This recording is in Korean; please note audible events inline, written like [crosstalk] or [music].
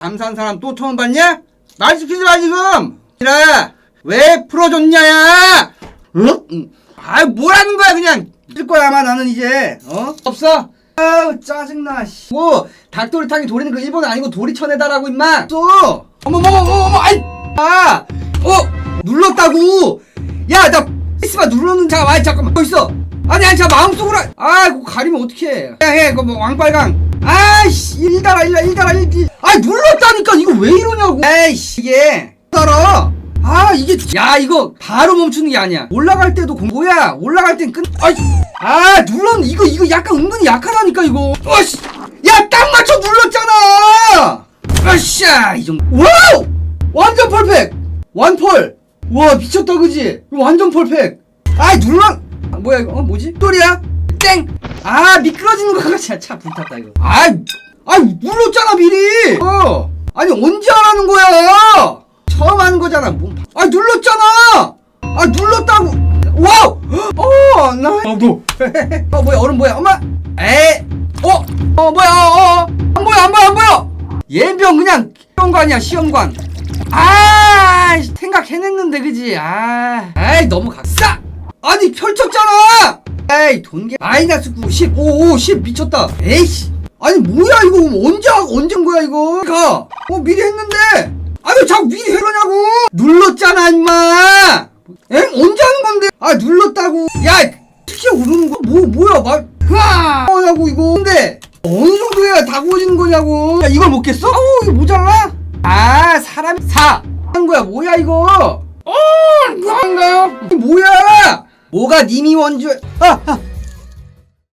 감사한 사람 또 처음 봤냐? 말 시키지 마 지금! 그래! 왜 풀어줬냐야! 응? 응. 아이 뭐라는 거야 그냥! 뜰 거야 아마 나는 이제. 어? 없어? 아우 짜증나 씨. 뭐 닭도리탕이 도리는 그 일본 아니고 도리천에다라고 임마! 또! 어머 어머 어머 어머 아이! 아 어? 눌렀다고! 야나 스바 눌렀는 잠깐 아이 잠깐만. 뭐 있어? 아니 아니 자 마음속으로 아 그거 가리면 어떡해. 그냥 해 그거 뭐 왕빨강. 아이씨 일달아 일달 일달아 일달 아 눌렀다니까. 이거 왜 이러냐고. 에이씨 이게. 따라. 아 이게 야 이거 바로 멈추는 게 아니야. 올라갈 때도 공 뭐야? 올라갈 땐끈 아이 아 눌렀 이거 이거 약간 은근히 약하다니까 이거. 아씨. 야딱 맞춰 눌렀잖아. 아씨야 이 정도 와우! 완전 펄펙 완펄. 와 미쳤다 그지? 완전 펄펙 아이 눌러 아, 뭐야 이거? 어 뭐지? 또리야? 땡아 미끄러지는 거 같이 차 불탔다 이거. 아이 아이 눌렀잖아 미리. 어. 아니 언제 하라는 거야? 처음 하는 거잖아 뭐, 아 눌렀잖아. 아 눌렀다고. 와우! 어나 어, 뭐. [laughs] 어 뭐야 얼음 뭐야? 엄마? 에 어? 어 뭐야 어안 보여 안 보여 안 보여. 예병 그냥 시험관이야 시험관. 아 생각해냈는데 그지? 아 에이 너무 각싸 아니 펼쳤잖아. 에이 돈게 마이너스 9 10 5 5 10 미쳤다. 에이씨 아니 뭐야 이거? 언제 한 거야 이거? 가어 미리 했는데. 아니 자꾸 미리 해라냐고? 눌렀잖아 임마. 엥? 언제 하는 건데? 아 눌렀다고. 야 특히 오르는 거뭐 뭐야? 말 흐아 뭐냐고 이거. 근데 어느 정도 해야 다 구워지는 거냐고. 야 이걸 못 깼어? 어우 이거 모자라. 아 사람이 사한 거야. 뭐야 이거? 어 뭐한가요? 뭐야? 뭐가 님이 원주 아, 아